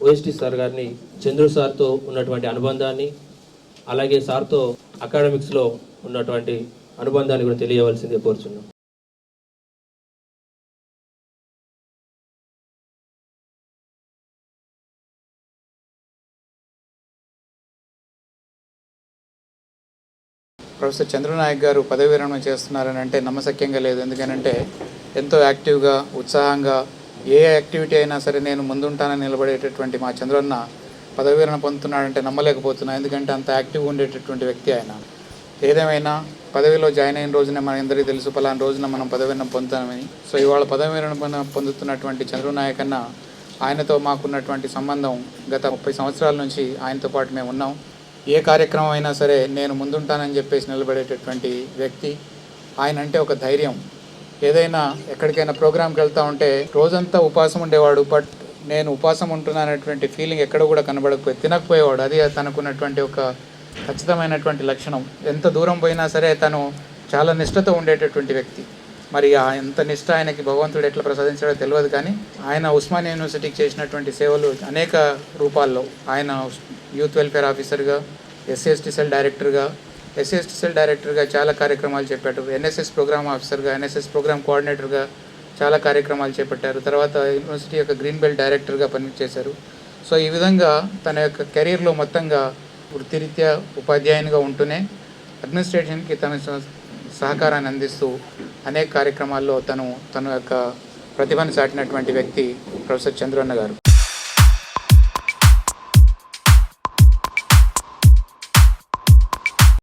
OST sir గారిని చంద్రు సార్తో ఉన్నటువంటి అనుబంధాన్ని అలాగే సార్తో అకాడమిక్స్లో ఉన్నటువంటి అనుబంధాన్ని కూడా తెలియవలసిందే కోరుచున్నాం. ప్రొఫెసర్ చంద్రనాయక్ గారు పదవి విరమణ చేస్తున్నారని అంటే నమ్మశక్యంగా లేదు. ఎందుకనంటే ఎంతో యాక్టివ్గా ఉత్సాహంగా ఏ యాక్టివిటీ అయినా సరే నేను ముందుంటానని నిలబడేటటువంటి మా చంద్రన్న పదవీరణ పొందుతున్నాడంటే నమ్మలేకపోతున్నా ఎందుకంటే అంత యాక్టివ్గా ఉండేటటువంటి వ్యక్తి ఆయన. ఏదేమైనా పదవిలో జాయిన్ అయిన రోజున మన అందరికీ తెలుసు పలానా రోజున మనం పదవీరణ పొందుతామని. సో ఇవాళ పదవీరణ పొందుతున్నటువంటి చంద్రనాయక్ అన్న ఆయనతో మాకున్నటువంటి సంబంధం గత ముప్పై సంవత్సరాల నుంచి ఆయనతో పాటు మేము ఉన్నాం. ఏ కార్యక్రమం అయినా సరే నేను ముందుంటానని చెప్పేసి నిలబడేటటువంటి వ్యక్తి. ఆయన అంటే ఒక ధైర్యం. ఏదైనా ఎక్కడికైనా ప్రోగ్రామ్కి వెళ్తా ఉంటే రోజంతా ఉపవాసం ఉండేవాడు బట్ నేను ఉపవాసం ఉంటున్నానటువంటి ఫీలింగ్ ఎక్కడ కూడా కనబడకపోయి తినకపోయేవాడు. అది తనకున్నటువంటి ఒక ఖచ్చితమైనటువంటి లక్షణం. ఎంత దూరం పోయినా సరే తను చాలా నిష్ఠతో ఉండేటటువంటి వ్యక్తి. మరి ఆ ఎంత నిష్ఠ ఆయనకి భగవంతుడు ఎట్లా ప్రసాదించాడో తెలియదు కానీ ఆయన ఉస్మానియా యూనివర్సిటీకి చేసినటువంటి సేవలు అనేక రూపాల్లో. ఆయన యూత్ వెల్ఫేర్ ఆఫీసర్గా ఎస్సీఎస్టీ సెల్ డైరెక్టర్గా ఎస్ఎస్ఎస్ఎల్ సెల్ డైరెక్టర్గా చాలా కార్యక్రమాలు చేపట్టారు ఎన్ఎస్ఎస్ ప్రోగ్రామ్ ఆఫీసర్గా ఎన్ఎస్ఎస్ ప్రోగ్రామ్ కోఆర్డినేటర్గా చాలా కార్యక్రమాలు చేపట్టారు. తర్వాత యూనివర్సిటీ యొక్క గ్రీన్ బెల్ట్ డైరెక్టర్గా పనిచేశారు. సో ఈ విధంగా తన యొక్క కెరీర్లో మొత్తంగా వృత్తిరీత్యా ఉపాధ్యాయునిగా ఉంటూనే అడ్మినిస్ట్రేషన్కి తన స- సహకారాన్ని అందిస్తూ అనేక కార్యక్రమాల్లో తను తన యొక్క ప్రతిభను చాటినటువంటి వ్యక్తి ప్రొఫెసర్ చంద్రన్న గారు.